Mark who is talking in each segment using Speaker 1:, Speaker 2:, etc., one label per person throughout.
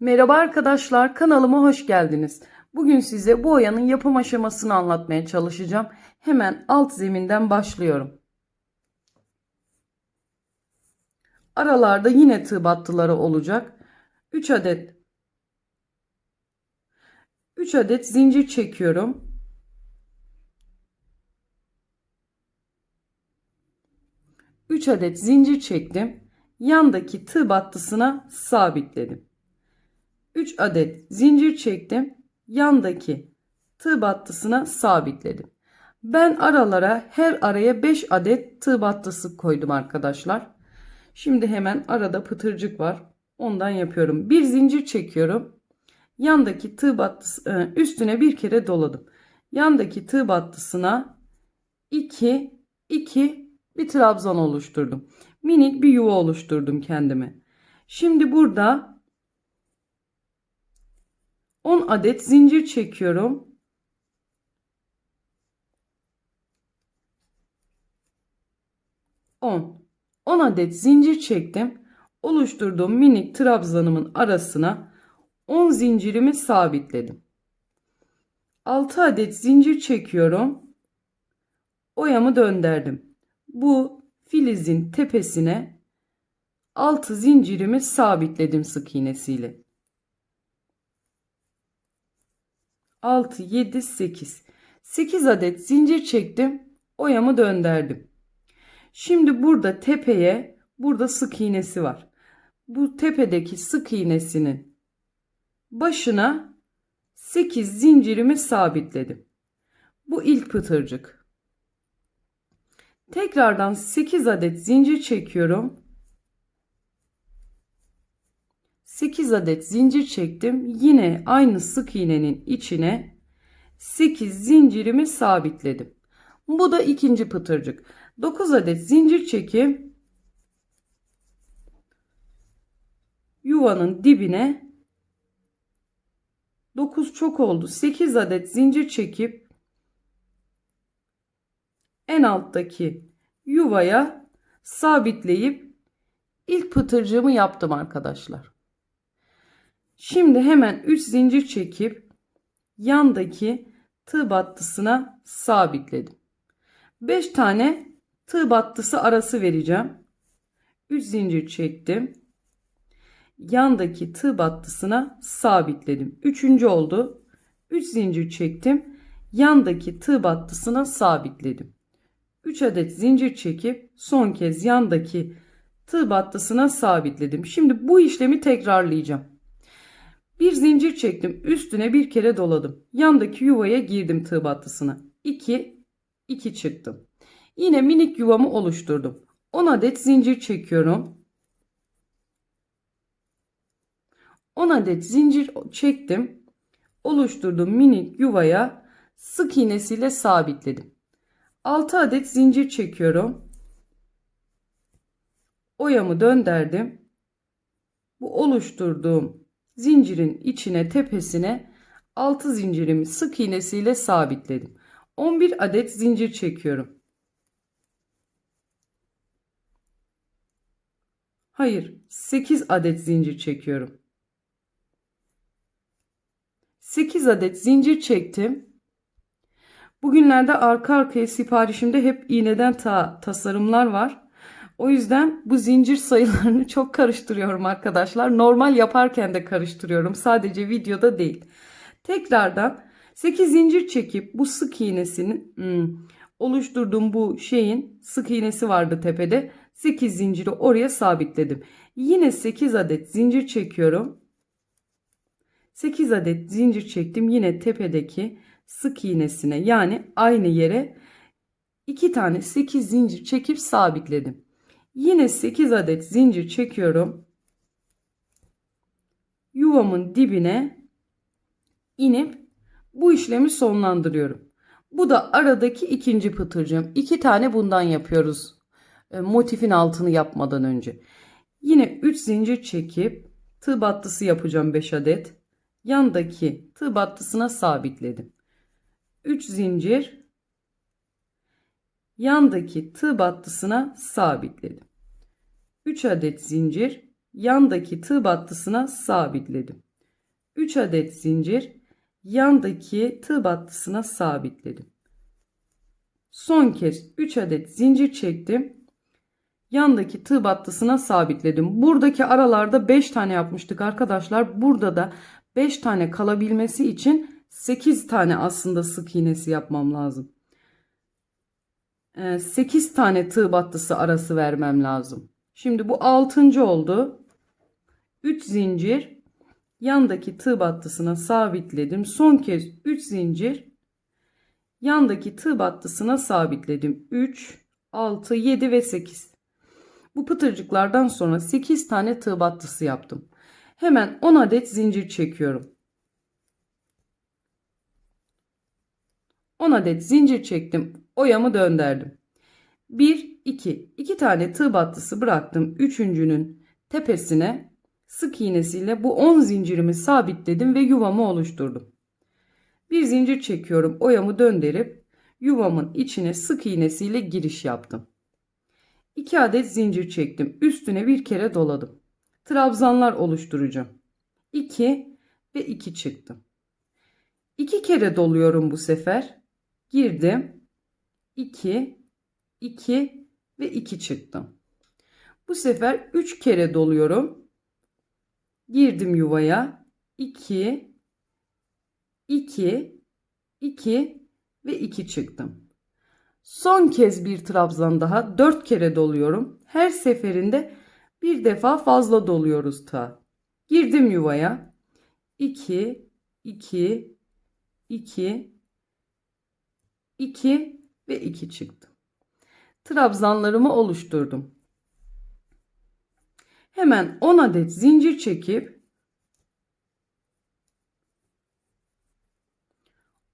Speaker 1: Merhaba arkadaşlar kanalıma hoş geldiniz. Bugün size bu oyanın yapım aşamasını anlatmaya çalışacağım. Hemen alt zeminden başlıyorum. Aralarda yine tığ battıları olacak. 3 adet 3 adet zincir çekiyorum. Üç adet zincir çektim. Yandaki tığ battısına sabitledim. 3 adet zincir çektim. Yandaki tığ battısına sabitledim. Ben aralara her araya 5 adet tığ battısı koydum arkadaşlar. Şimdi hemen arada pıtırcık var. Ondan yapıyorum. Bir zincir çekiyorum. Yandaki tığ battısı e, üstüne bir kere doladım. Yandaki tığ battısına 2 2 bir trabzan oluşturdum. Minik bir yuva oluşturdum kendime. Şimdi burada 10 adet zincir çekiyorum. On. 10 adet zincir çektim. Oluşturduğum minik trabzanımın arasına 10 zincirimi sabitledim. 6 adet zincir çekiyorum. Oyamı döndürdüm. Bu filizin tepesine 6 zincirimi sabitledim sık iğnesiyle. 6, 7, 8. 8 adet zincir çektim. Oyamı döndürdüm. Şimdi burada tepeye burada sık iğnesi var. Bu tepedeki sık iğnesinin başına 8 zincirimi sabitledim. Bu ilk pıtırcık. Tekrardan 8 adet zincir çekiyorum. 8 adet zincir çektim. Yine aynı sık iğnenin içine 8 zincirimi sabitledim. Bu da ikinci pıtırcık. 9 adet zincir çekip yuvanın dibine 9 çok oldu. 8 adet zincir çekip en alttaki yuvaya sabitleyip ilk pıtırcığımı yaptım arkadaşlar. Şimdi hemen 3 zincir çekip yandaki tığ battısına sabitledim. 5 tane tığ battısı arası vereceğim. 3 zincir çektim. Yandaki tığ battısına sabitledim. Üçüncü oldu. 3 zincir çektim. Yandaki tığ battısına sabitledim. 3 adet zincir çekip son kez yandaki tığ battısına sabitledim. Şimdi bu işlemi tekrarlayacağım. Bir zincir çektim. Üstüne bir kere doladım. Yandaki yuvaya girdim tığ battısına. 2 2 çıktım. Yine minik yuvamı oluşturdum. 10 adet zincir çekiyorum. 10 adet zincir çektim. Oluşturduğum minik yuvaya sık iğnesiyle sabitledim. 6 adet zincir çekiyorum. Oyamı döndürdüm. Bu oluşturduğum zincirin içine tepesine 6 zincirimi sık iğnesiyle sabitledim. 11 adet zincir çekiyorum. Hayır, 8 adet zincir çekiyorum. 8 adet zincir çektim. Bugünlerde arka arkaya siparişimde hep iğneden ta tasarımlar var. O yüzden bu zincir sayılarını çok karıştırıyorum arkadaşlar. Normal yaparken de karıştırıyorum. Sadece videoda değil. Tekrardan 8 zincir çekip bu sık iğnesinin hmm, oluşturduğum bu şeyin sık iğnesi vardı tepede. 8 zinciri oraya sabitledim. Yine 8 adet zincir çekiyorum. 8 adet zincir çektim. Yine tepedeki sık iğnesine yani aynı yere 2 tane 8 zincir çekip sabitledim. Yine 8 adet zincir çekiyorum. Yuvamın dibine inip bu işlemi sonlandırıyorum. Bu da aradaki ikinci pıtırcığım. İki tane bundan yapıyoruz. E, motifin altını yapmadan önce. Yine 3 zincir çekip tığ battısı yapacağım 5 adet. Yandaki tığ battısına sabitledim. 3 zincir yandaki tığ battısına sabitledim. 3 adet zincir yandaki tığ battısına sabitledim. 3 adet zincir yandaki tığ battısına sabitledim. Son kez 3 adet zincir çektim. Yandaki tığ battısına sabitledim. Buradaki aralarda 5 tane yapmıştık arkadaşlar. Burada da 5 tane kalabilmesi için 8 tane aslında sık iğnesi yapmam lazım. 8 Ee, tane tığ battısı arası vermem lazım. Şimdi bu 6. oldu. 3 zincir yandaki tığ battısına sabitledim. Son kez 3 zincir yandaki tığ battısına sabitledim. 3, 6, 7 ve 8. Bu pıtırcıklardan sonra 8 tane tığ battısı yaptım. Hemen 10 adet zincir çekiyorum. 10 adet zincir çektim. Oyamı döndürdüm. 1, 2. 2 tane tığ battısı bıraktım. Üçüncünün tepesine sık iğnesiyle bu 10 zincirimi sabitledim ve yuvamı oluşturdum. Bir zincir çekiyorum. Oyamı döndürüp yuvamın içine sık iğnesiyle giriş yaptım. 2 adet zincir çektim. Üstüne bir kere doladım. Trabzanlar oluşturacağım. 2 ve 2 çıktım. 2 kere doluyorum bu sefer. Girdim. 2 2 ve 2 çıktım. Bu sefer 3 kere doluyorum. Girdim yuvaya. 2 2 2 ve 2 çıktım. Son kez bir trabzan daha 4 kere doluyorum. Her seferinde bir defa fazla doluyoruz ta. Girdim yuvaya. 2 2 2 2 ve 2 çıktı. Trabzanlarımı oluşturdum. Hemen 10 adet zincir çekip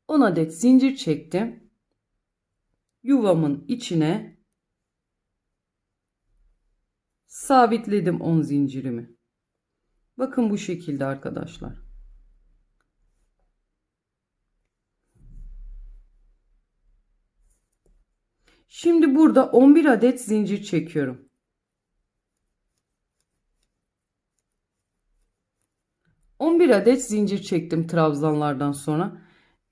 Speaker 1: 10 adet zincir çektim. Yuvamın içine sabitledim 10 zincirimi. Bakın bu şekilde arkadaşlar. Şimdi burada 11 adet zincir çekiyorum. On bir adet zincir çektim trabzanlardan sonra.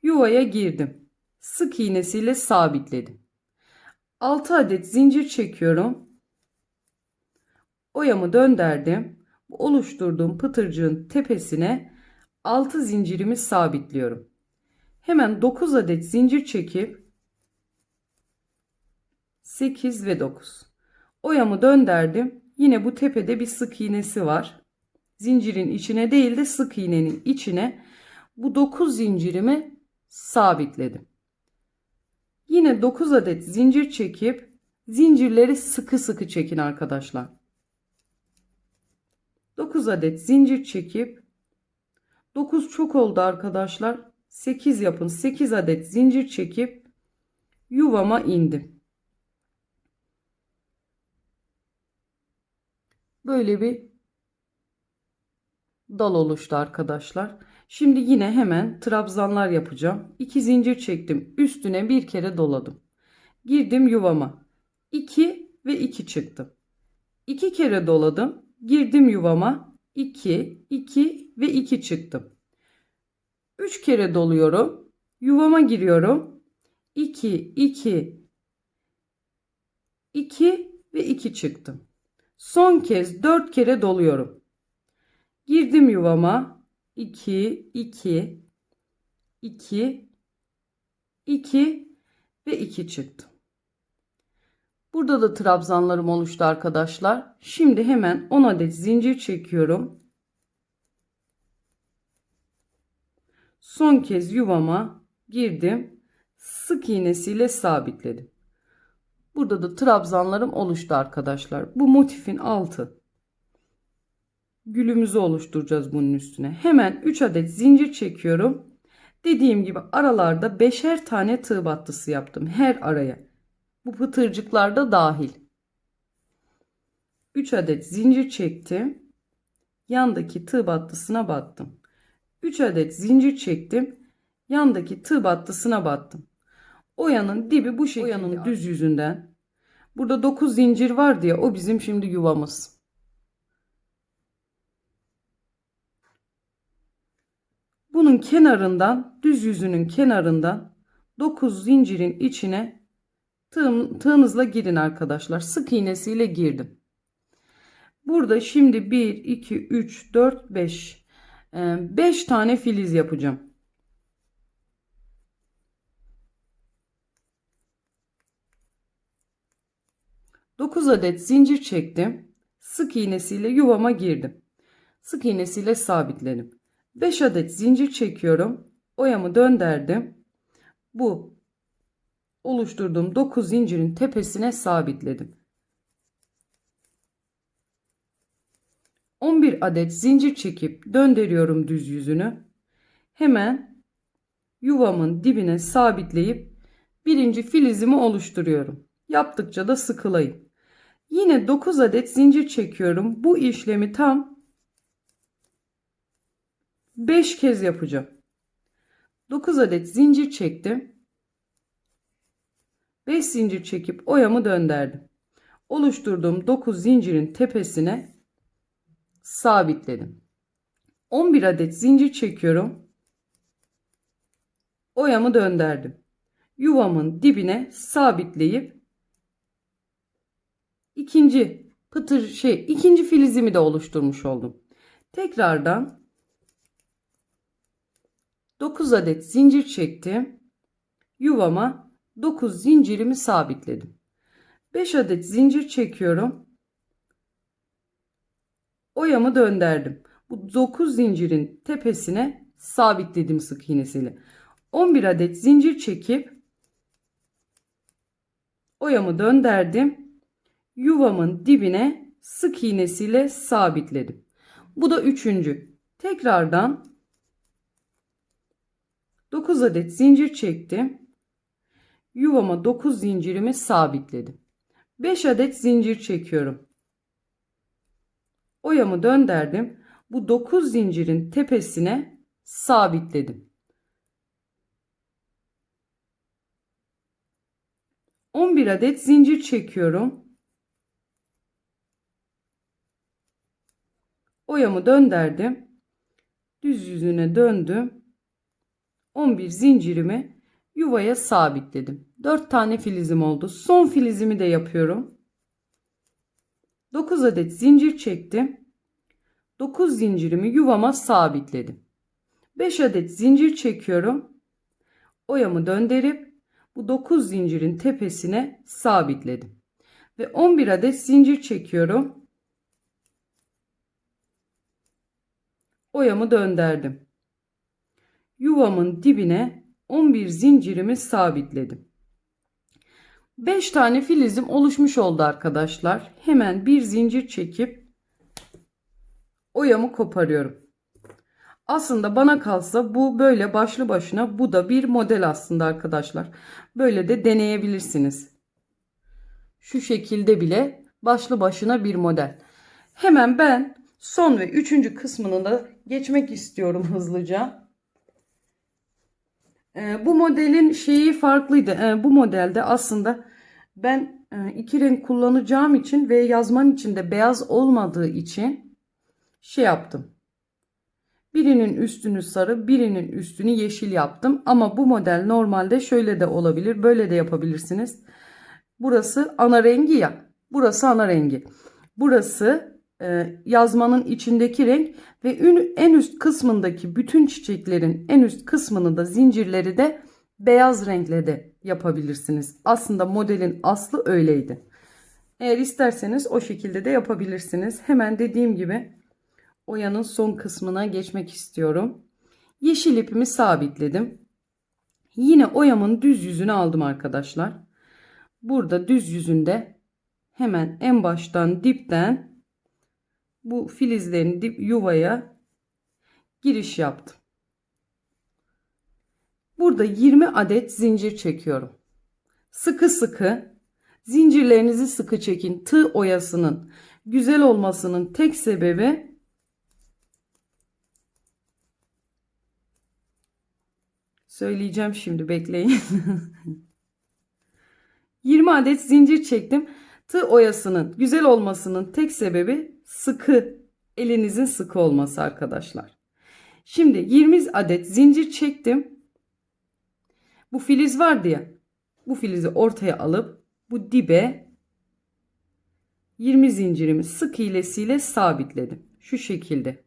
Speaker 1: Yuvaya girdim. Sık iğnesiyle sabitledim. 6 adet zincir çekiyorum. Oyamı döndürdüm. Oluşturduğum pıtırcığın tepesine 6 zincirimi sabitliyorum. Hemen 9 adet zincir çekip 8 ve 9. Oyamı döndürdüm. Yine bu tepede bir sık iğnesi var. Zincirin içine değil de sık iğnenin içine bu 9 zincirimi sabitledim. Yine 9 adet zincir çekip zincirleri sıkı sıkı çekin arkadaşlar. 9 adet zincir çekip 9 çok oldu arkadaşlar. 8 yapın. 8 adet zincir çekip yuvama indim. Böyle bir dal oluştu arkadaşlar. Şimdi yine hemen trabzanlar yapacağım. 2 zincir çektim. Üstüne bir kere doladım. Girdim yuvama. 2 ve 2 çıktım. 2 kere doladım. Girdim yuvama. 2, 2 ve 2 çıktım. 3 kere doluyorum. Yuvama giriyorum. 2, 2, 2 ve 2 çıktım. Son kez 4 kere doluyorum. Girdim yuvama. 2, 2, 2, 2 ve 2 çıktım. Burada da trabzanlarım oluştu arkadaşlar. Şimdi hemen 10 adet zincir çekiyorum. Son kez yuvama girdim. Sık iğnesiyle sabitledim. Burada da trabzanlarım oluştu arkadaşlar. Bu motifin altı. Gülümüzü oluşturacağız bunun üstüne. Hemen 3 adet zincir çekiyorum. Dediğim gibi aralarda beşer tane tığ battısı yaptım her araya. Bu pıtırcıklar da dahil. 3 adet zincir çektim. Yandaki tığ battısına battım. 3 adet zincir çektim. Yandaki tığ battısına battım. Oyanın dibi bu şekilde. Oyanın düz yüzünden. Burada 9 zincir var diye o bizim şimdi yuvamız. bunun kenarından düz yüzünün kenarından 9 zincirin içine tığınızla girin arkadaşlar. Sık iğnesiyle girdim. Burada şimdi 1, 2, 3, 4, 5. 5 tane filiz yapacağım. Dokuz adet zincir çektim. Sık iğnesiyle yuvama girdim. Sık iğnesiyle sabitledim. 5 adet zincir çekiyorum. Oyamı döndürdüm. Bu oluşturduğum 9 zincirin tepesine sabitledim. 11 adet zincir çekip döndürüyorum düz yüzünü. Hemen yuvamın dibine sabitleyip birinci filizimi oluşturuyorum. Yaptıkça da sıkılayım. Yine 9 adet zincir çekiyorum. Bu işlemi tam 5 kez yapacağım. 9 adet zincir çektim. 5 zincir çekip oyamı döndürdüm. Oluşturduğum 9 zincirin tepesine sabitledim. 11 adet zincir çekiyorum. Oyamı döndürdüm. Yuvamın dibine sabitleyip ikinci pıtır şey ikinci filizimi de oluşturmuş oldum. Tekrardan 9 adet zincir çektim. Yuvama 9 zincirimi sabitledim. 5 adet zincir çekiyorum. Oyamı döndürdüm. Bu 9 zincirin tepesine sabitledim sık iğnesiyle. 11 adet zincir çekip oyamı döndürdüm. Yuvamın dibine sık iğnesiyle sabitledim. Bu da üçüncü. Tekrardan 9 adet zincir çektim. Yuvama 9 zincirimi sabitledim. 5 adet zincir çekiyorum. Oyamı döndürdüm. Bu 9 zincirin tepesine sabitledim. 11 adet zincir çekiyorum. Oyamı döndürdüm. Düz yüzüne döndüm. 11 zincirimi yuvaya sabitledim. 4 tane filizim oldu. Son filizimi de yapıyorum. 9 adet zincir çektim. 9 zincirimi yuvama sabitledim. 5 adet zincir çekiyorum. Oyamı döndürüp bu 9 zincirin tepesine sabitledim. Ve 11 adet zincir çekiyorum. Oyamı döndürdüm. Yuvamın dibine 11 zincirimi sabitledim. 5 tane filizim oluşmuş oldu arkadaşlar. Hemen bir zincir çekip oyamı koparıyorum. Aslında bana kalsa bu böyle başlı başına bu da bir model aslında arkadaşlar. Böyle de deneyebilirsiniz. Şu şekilde bile başlı başına bir model. Hemen ben son ve üçüncü kısmını da geçmek istiyorum hızlıca. Ee, bu modelin şeyi farklıydı. Ee, bu modelde aslında ben e, iki renk kullanacağım için ve yazman içinde beyaz olmadığı için şey yaptım. Birinin üstünü sarı, birinin üstünü yeşil yaptım. Ama bu model normalde şöyle de olabilir. Böyle de yapabilirsiniz. Burası ana rengi ya. Burası ana rengi. Burası yazmanın içindeki renk ve en üst kısmındaki bütün çiçeklerin en üst kısmını da zincirleri de beyaz renkle de yapabilirsiniz. Aslında modelin aslı öyleydi. Eğer isterseniz o şekilde de yapabilirsiniz. Hemen dediğim gibi oyanın son kısmına geçmek istiyorum. Yeşil ipimi sabitledim. Yine oyamın düz yüzünü aldım arkadaşlar. Burada düz yüzünde hemen en baştan dipten bu filizlerin dip yuvaya giriş yaptım. Burada 20 adet zincir çekiyorum. Sıkı sıkı zincirlerinizi sıkı çekin. Tığ oyasının güzel olmasının tek sebebi söyleyeceğim şimdi bekleyin. 20 adet zincir çektim. Tığ oyasının güzel olmasının tek sebebi sıkı elinizin sıkı olması arkadaşlar. Şimdi 20 adet zincir çektim. Bu filiz vardı ya. Bu filizi ortaya alıp bu dibe 20 zincirimi sık iğnesiyle sabitledim. Şu şekilde.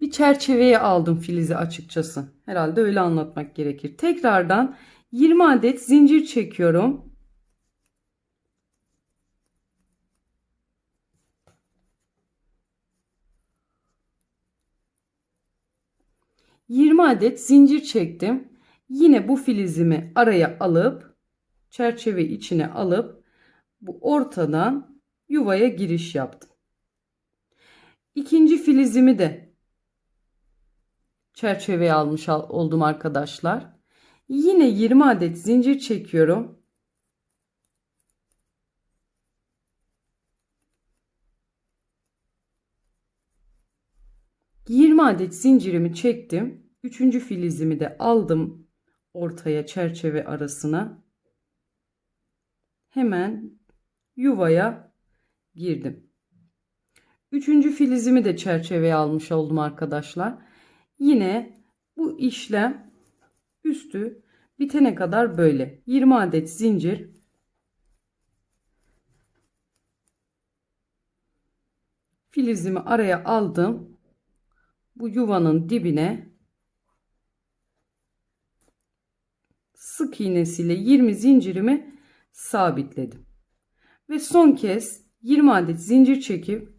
Speaker 1: Bir çerçeveye aldım filizi açıkçası. Herhalde öyle anlatmak gerekir. Tekrardan 20 adet zincir çekiyorum. Yirmi adet zincir çektim. Yine bu filizimi araya alıp çerçeve içine alıp bu ortadan yuvaya giriş yaptım. İkinci filizimi de çerçeveye almış oldum arkadaşlar. Yine 20 adet zincir çekiyorum. Yirmi adet zincirimi çektim. Üçüncü filizimi de aldım ortaya çerçeve arasına. Hemen yuvaya girdim. Üçüncü filizimi de çerçeveye almış oldum arkadaşlar. Yine bu işlem üstü bitene kadar böyle 20 adet zincir filizimi araya aldım. Bu yuvanın dibine sık iğnesiyle 20 zincirimi sabitledim. Ve son kez 20 adet zincir çekip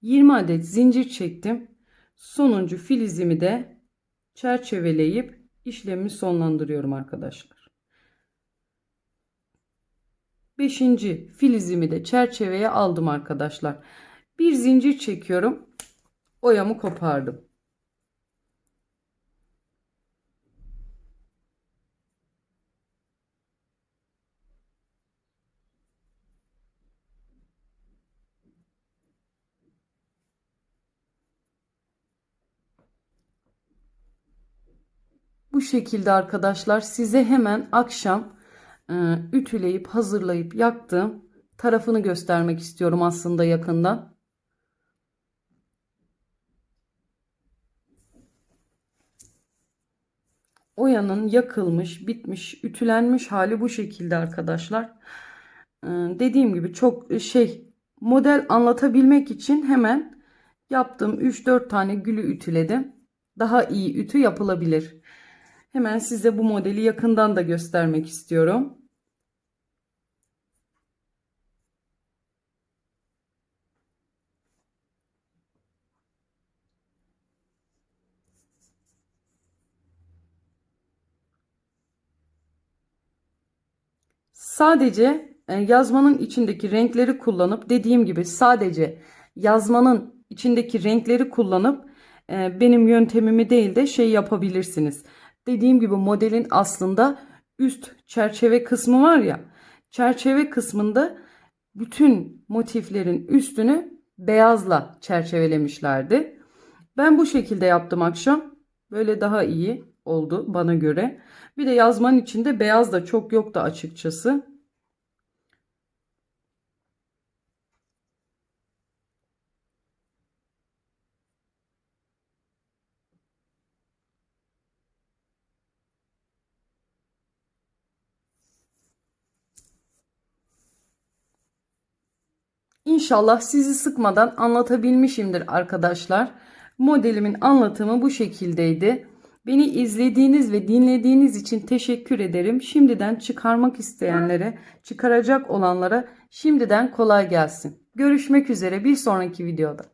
Speaker 1: Yirmi adet zincir çektim. Sonuncu filizimi de çerçeveleyip işlemi sonlandırıyorum arkadaşlar. Beşinci filizimi de çerçeveye aldım arkadaşlar. Bir zincir çekiyorum. Oyamı kopardım. Bu şekilde arkadaşlar size hemen akşam e, ütüleyip hazırlayıp yaktığım tarafını göstermek istiyorum aslında yakından. Oyanın yakılmış, bitmiş, ütülenmiş hali bu şekilde arkadaşlar. Ee, dediğim gibi çok şey model anlatabilmek için hemen yaptığım 3-4 tane gülü ütüledim. Daha iyi ütü yapılabilir. Hemen size bu modeli yakından da göstermek istiyorum. Sadece e, yazmanın içindeki renkleri kullanıp dediğim gibi sadece yazmanın içindeki renkleri kullanıp e, benim yöntemimi değil de şey yapabilirsiniz. Dediğim gibi modelin aslında üst çerçeve kısmı var ya çerçeve kısmında bütün motiflerin üstünü beyazla çerçevelemişlerdi. Ben bu şekilde yaptım akşam. Böyle daha iyi oldu bana göre. Bir de yazmanın içinde beyaz da çok yoktu açıkçası. İnşallah sizi sıkmadan anlatabilmişimdir arkadaşlar. Modelimin anlatımı bu şekildeydi. Beni izlediğiniz ve dinlediğiniz için teşekkür ederim. Şimdiden çıkarmak isteyenlere, çıkaracak olanlara şimdiden kolay gelsin. Görüşmek üzere bir sonraki videoda.